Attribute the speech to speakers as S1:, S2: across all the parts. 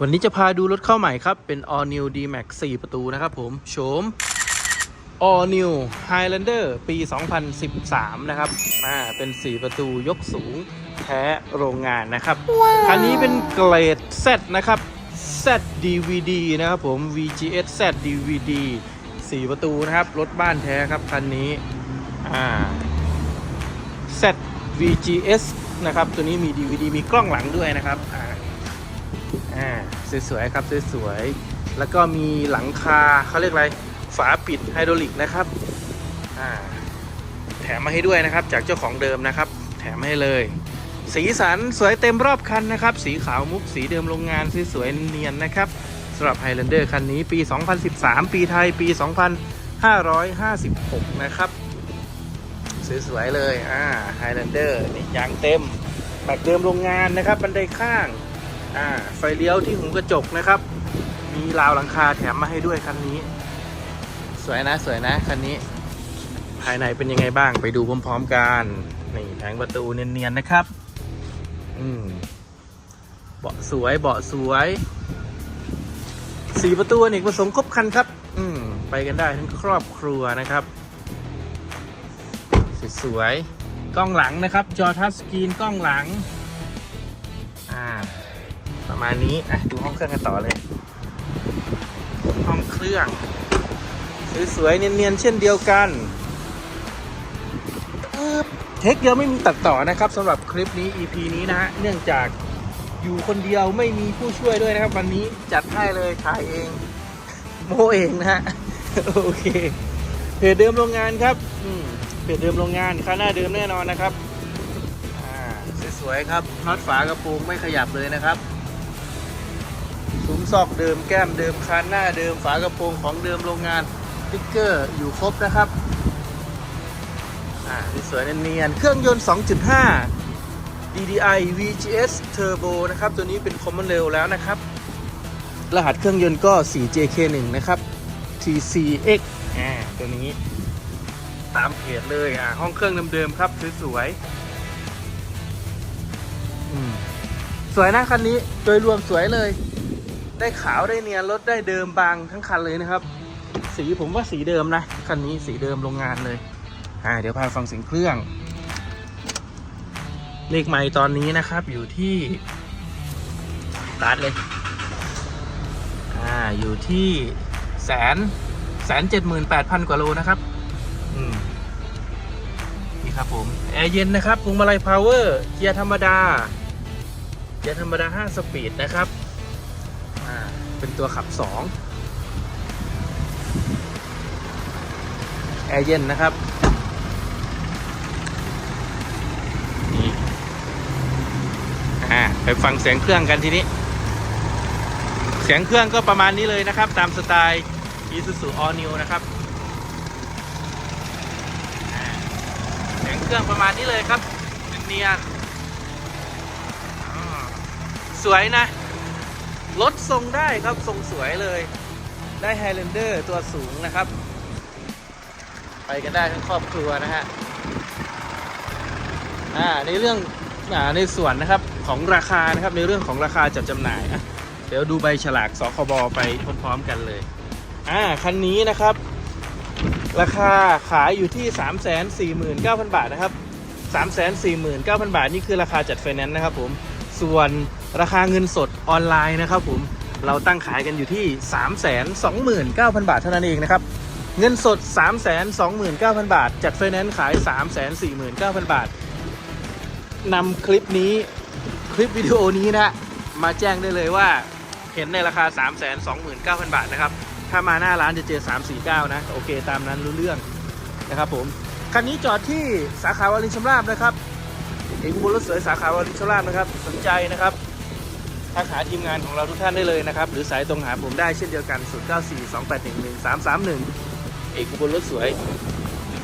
S1: วันนี้จะพาดูรถเข้าใหม่ครับ เป็น All New D Max 4 ประตูนะครับผม โฉม All New Highlander ปี 2013 นะครับอ่าเป็น 4 ประตูยกสูงแท้โรงงานนะครับ คันนี้เป็นเกรด Z นะครับ Z DVD นะครับผม VGS Z DVD 4 ประตูนะครับ รถบ้านแท้ครับ คันนี้อ่า Z VGS นะครับ ตัวนี้มี DVD มีกล้องหลังด้วยนะครับอ่า อ่าสวยๆครับสวยๆแล้วก็มีหลังคาเขาเรียกอะไรฝาปิดไฮดรอลิกนะครับอ่าแถมมาให้ด้วยนะครับ จากเจ้าของเดิมนะครับ แถมให้เลย สีสันสวยเต็มรอบคันนะครับ สีขาวมุกสีเดิมโรงงานสวยๆเนียนนะครับสำหรับ Highlander คันนี้ปี 2013 ปีไทยปี 2556 นะครับ สวย ๆ เลย อ่า Highlander นี่ยางเต็ม แบกเดิมโรงงานนะครับ บันไดข้าง อ่าไฟเลี้ยวที่หูกระจกนะครับ มีราวหลังคาแถมมาให้ด้วยคันนี้ สวยนะสวยนะคันนี้ ภายในเป็นยังไงบ้างไปดูพร้อมๆกันนี่แผงประตูเนียนๆนะครับ อืมเบาะสวยเบาะสวยสีประตูอเนกประสงค์ครบคันครับ อืมไปกันได้ทั้งครอบครัวนะครับสวยๆกล้องหลังนะครับ จอทัชสกรีนกล้องหลัง อ่า ประมาณนี้อะดูห้องเครื่องกันต่อเลย ห้องเครื่อง สวยๆเนียนๆเช่นเดียวกันเทคเดียวไม่มีตัดต่อนะครับสำหรับคลิปนี้ EP นี้นะฮะเนื่องจากอยู่คนเดียวไม่มีผู้ช่วยด้วยนะครับ วันนี้จัดให้เลยถ่ายเอง โมเองนะฮะโอเคเพจเดิมโรงงานครับเพจเดิมโรงงานค่าหน้าเดิมแน่นอนนะครับสวยๆครับน็อตฝากระโปรงไม่ขยับเลยนะครับ ซอกเดิมแก้มเดิมคานหน้าเดิมฝากระโปรงของเดิมโรงงานติ๊กเกอร์อยู่ครบนะครับอ่าสวยเนียนเครื่องยนต์ 2.5 DDI VGS Turbo นะครับ ตัวนี้เป็น Common Rail แล้วนะครับ รหัสเครื่องยนต์ก็ 4JK1 นะครับ TCX อ่าตัวนี้ตามเพจเลยอ่าห้องเครื่องเดิมๆครับ สวยๆอืมสวยนะคันนี้โดยรวมสวยเลย ได้ขาวได้เนียนรถได้เดิมบางทั้งคันเลยนะครับ สีผมว่าสีเดิมนะคันนี้สีเดิมโรงงานเลยอ่าเดี๋ยวพาฟังเสียงเครื่องเลขไมล์ตอนนี้นะครับอยู่ที่ตาร์ทเลยอ่าอยู่ที่แสนแสนเจ็ดหมื่นแปดพันกว่าโลนะครับอืมนี่ครับผมแอร์เย็นนะครับพวงมาลัยพาวเวอร์เกียร์ธรรมดาเกียร์ธรรมดา5สปีดนะครับ เป็นตัวขับ 2 แอร์เย็นนะครับ นี่ อ่า ไปฟังเสียงเครื่องกันทีนี้ เสียงเครื่องก็ประมาณนี้เลยนะครับ ตามสไตล์ Isuzu All New นะครับเสียงเครื่องประมาณนี้เลยครับเนียนสวยนะ รถทรงได้ครับทรงสวยเลย ได้ Highlander ตัวสูงนะครับ ไปกันได้ทั้งครอบครัวนะฮะอ่าในเรื่องอ่าในส่วนนะครับของราคานะครับในเรื่องของราคาจัดจำหน่ายอะเดี๋ยวดูใบฉลากสคบไปพร้อมๆกันเลยอ่าคันนี้นะครับ ราคาขายอยู่ที่ 349,000 บาทนะครับ 349,000 บาท นี่คือราคาจัดไฟแนนซ์นะครับผมส่วน ราคาเงินสดออนไลน์นะครับผมเราตั้งขายกันอยู่ที่ 329,000 บาทเท่านั้นเองนะครับ เงินสด 329,000 บาท จัดไฟแนนซ์ขาย 349,000 บาทนำคลิปนี้คลิปวิดีโอนี้นะ มาแจ้งได้เลยว่าเห็นในราคา 329,000 บาทนะครับ ถ้ามาหน้าร้านจะเจอ 349 นะ โอเค ตามนั้นรู้เรื่องนะครับผม คันนี้จอดที่สาขาวารินชำราบนะครับเอกอุบลรถสวยสาขาวารินชำราบนะครับ สนใจนะครับ ทักหาทีมงานของเราทุกท่านได้เลยนะครับ หรือสายตรงหาผมได้เช่นเดียวกัน 0942811331 เอกอุบลรถสวย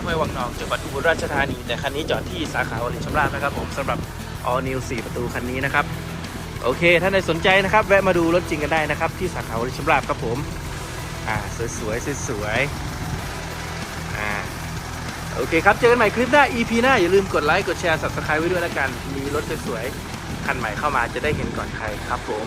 S1: ห้วยวังนองจังหวัดอุบลราชธานี แต่คันนี้จอดที่สาขาวาริชำราบนะครับผมสำหรับ All New 4 ประตูคันนี้นะครับ โอเค ถ้าใครสนใจนะครับ แวะมาดูรถจริงกันได้นะครับ ที่สาขาวาริชำราบครับผม อ่า สวยๆสวยอ่าโอเคครับ เจอกันใหม่คลิปหน้า EP หน้าอย่าลืมกดไลค์ กดแชร์ subscribe ไว้ด้วยแล้วกัน มีรถสวยๆ คันใหม่เข้ามาจะได้เห็นก่อนใครครับผม